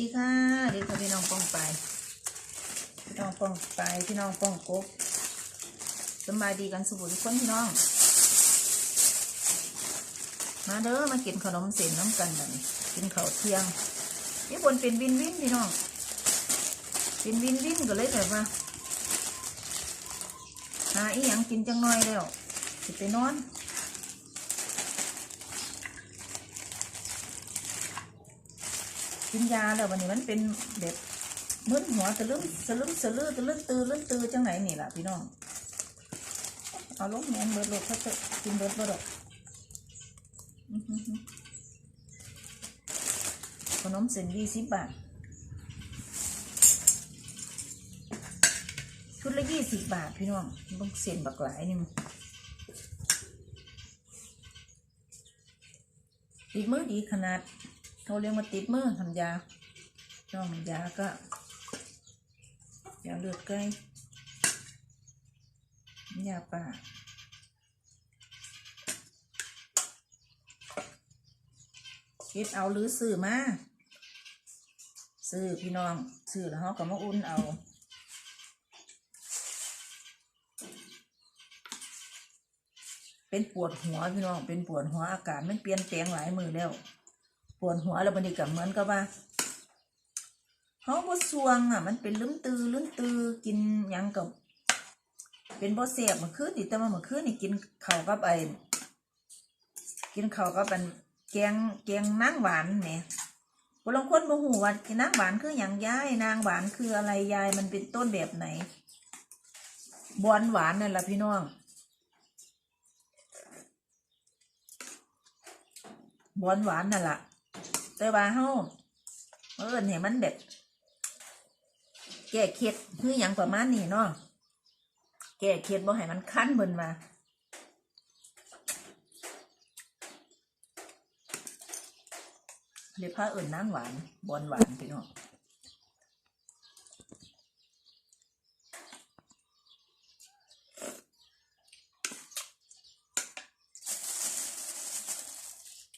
ดีค่ะดีค่ะพี่น้องป้องไป พี่น้องป้องไป พี่น้องป้องกบสบายดีกันสุขทุกคนพี่น้อง มาเด้อมากินขนมเส้นน้ำกันแบบนี้กินข้าวเที่ยงนี่บนเป็นวินวินพี่น้องเป็นวินวินก็เลยแบบว่าหาอีหยังกินจังน้อยแล้วสิไปนอน กินยาแล้ววันนี้มันเป็นแบบมึนหัวตะลึงสะลึงสะลือตะลึงตือลึงตือจังไหนนี่ล่ะพี่น้อง เอาลงแมนเบิดโลดเขาจะกินเบิดบ่ดอกขนมเส้นยี่สิบบาท ชุดละยี่สิบบาทพี่น้องต้องเส้นบักหลายนึงติดมือดีขนาด เขาเรียกมาติดมือทำยาน้องยาก็ยาเลือดไก่ยาป่าคิดเอาหรือซื้อมาซื้อพี่น้องซื้อแล้วเขาก็มาอุ่นเอา เป็นปวดหัวพี่น้องเป็นปวดหัวอากาศมันเปลี่ยนแปลงหลายมือแล้ว วดหัวแล้วบันนี้กับเหมือนกับว่าเขาบ่สวงอะ มันเป็นลืมตือลืมตือกินยังกับ เป็นบ่เสียบมื่อคืนนี่แต่ว่าเมื่อคืนนี่กินเข้ากับไอ้กินเข้ากับอันแกงแกงนางหวานแหมบางคนบ่ฮู้ว่ากินนางหวานคือหยังยายนางหวานคืออะไรยายมันเป็นต้นแบบไหนบอนหวานนั่นแหละพี่น้องบอนหวานนั่นแหละ แต่ว่าเฮาเอิ้นให้มันแบบ แก้เคล็ดคือหยังประมาณนี้เนาะแก้เคล็ดบ่ให้มันคั้นเบิ่นมาเรียกพาเอิ้นนางหวานบอนหวานพี่น้อง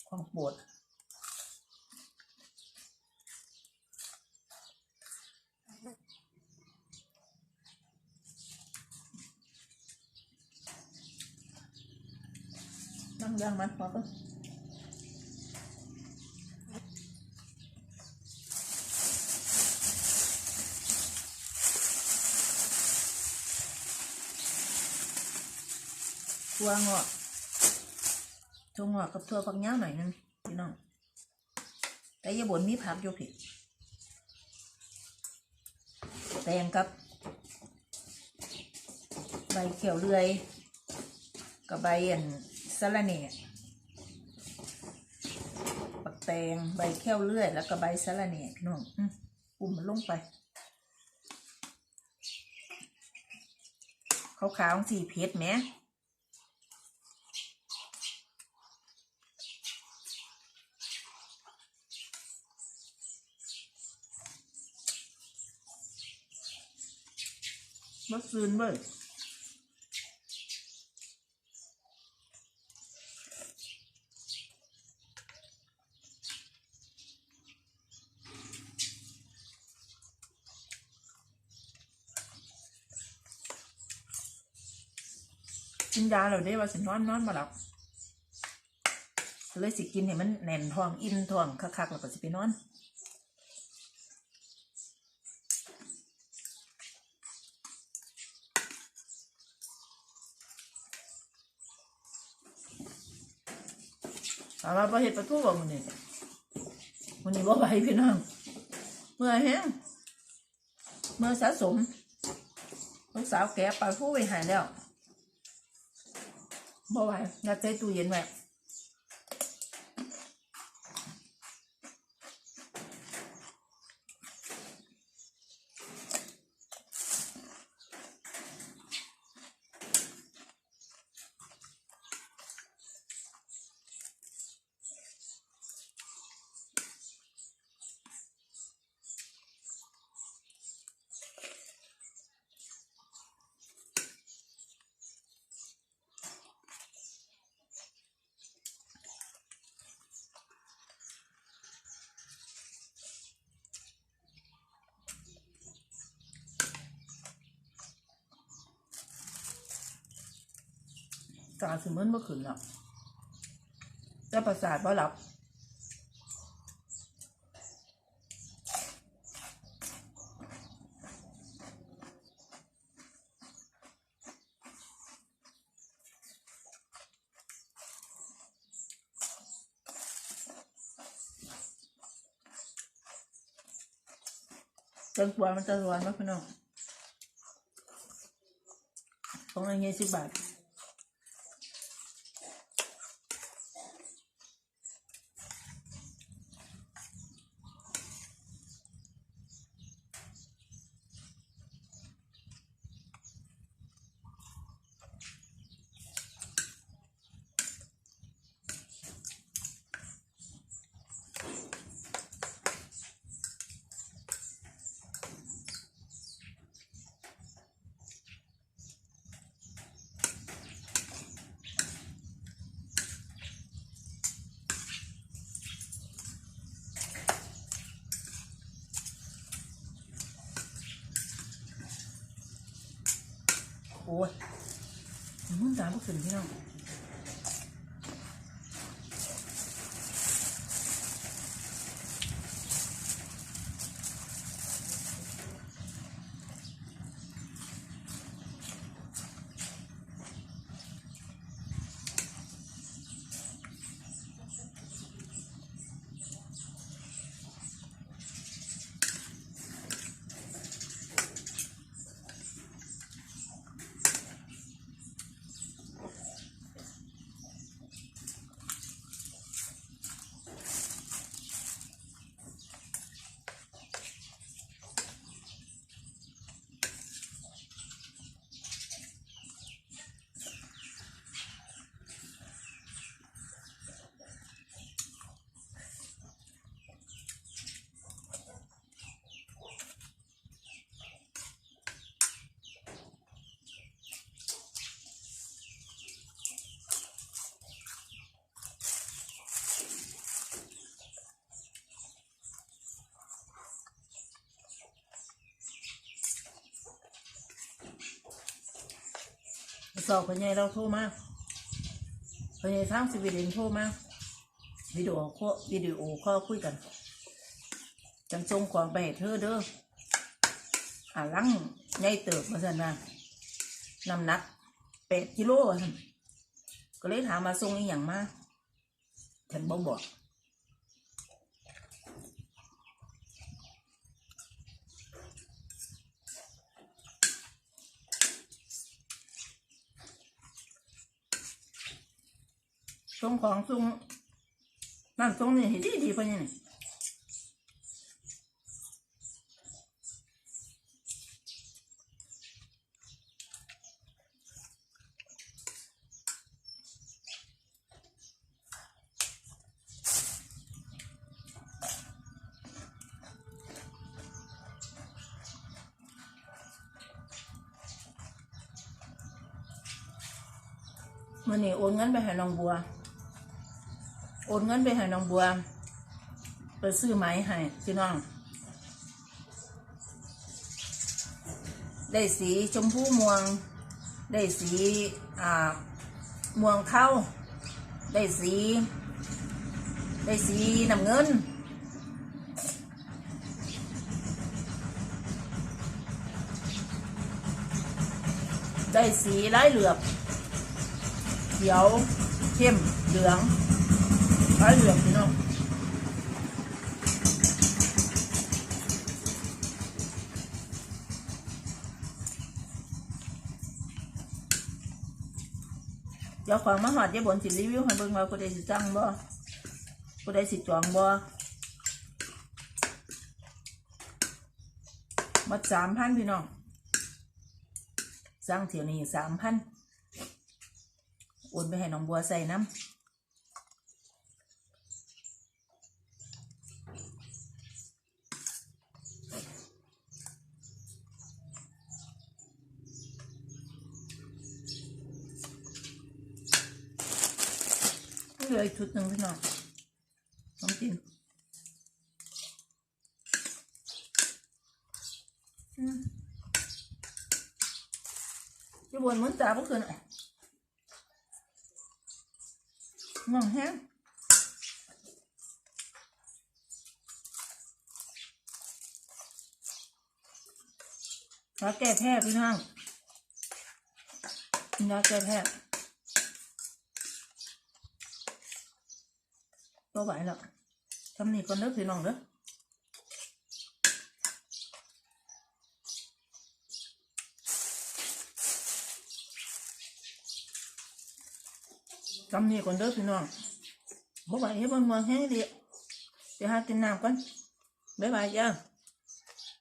ของปรด นั่งย่างมันพอก็ทั่วงอกทั่วงอกกับทั่วฝักยาวหน่อยนึงพี่น้อง แต่ยาบนมีผักอยู่ผิดแตงกับ ใบเขียวเลื่อย กับใบอัน สะระเน่ปักแตงใบแข้วเลื่อย แล้วก็ใบสะระเน่พี่น้องอุ่มมันลงไปขาวๆสีเพชรไหมมักซืนเบ้ย กินยาแล้วได้ว่าสินอนนอนมาหลับเลยสิกินให้มันแน่นท้องอิ่มท้องคักๆแล้วก็สิไปนอนถามว่าบ่เห็ดปลาทูบ่มื้อนี้มื้อนี้บ่ไหวพี่น้องเมื่อยแฮงเมื่อสะสมลูกสาวแกะปลาทูไว้ให้แล้ว บ่ไหวยัดใส่ตู้เย็นไว้ กาสิมือนเมื่อคืนแล้วแต่ประสาทบ่หลับจนกว่ามันจะร้อนมากพี่น้องของอะไรเงี้ยสิบบาท โอ้ยมึงตามพวก ขึ้นพี่น้อง สอบพญายเราโทรมาพญายทางสวีเดนโทรมาวิดีโอคอวิดีโอคอคุยกัน จังส่งของไปให้เธอเด้ออ่าลังใหญ่เติบมาสันนะน้ำหนักแปดกิโลว่าซั่นก็เลยถามมาส่งอีหยังมาฉันบ่บอก ส่งของส่งนั่นส่งนี่ให้ดีดีพะนี่มันนี่โอนเงินไปให้น้องบัว โอนเงินไปให้น้องบัวไปซื้อไม้ให้พี่น้อง ได้สีชมพูม่วง ได้สีอ่าม่วงเข้า ได้สี ได้สีน้ำเงินได้สีลายเหลือบ เขียวเข้มเหลือง ลายเหลืองพี่น้องเจ้าของมาหอดเจ้าบนสิรีวิวให้เบิ่งว่าผู้ใดสิจังบ่ผู้ใดสิจองบ่หมาสามพันพี่น้องสั่งเที่ยวนี้สามพันโอนไปให้น้องบัวใส่น้ำ เหลืออีกชุดหนึ่งพี่น้องน้องจินอืมที่นเหมือนตาเมื่อคืนอะง่วงแห้งยาแก้แพ้พี่น้องยาแก้แพ้ ก็ไหวแล้วทำนี่ก่อนเด้อพี่น้องเด้อทำนี่ก่อนเด้อพี่น้องบ่ไหวเฮ็ดบ่ม่วงแห้งดิเดี๋ยวหากินน้ำก่อนบ๊ายบายจ้า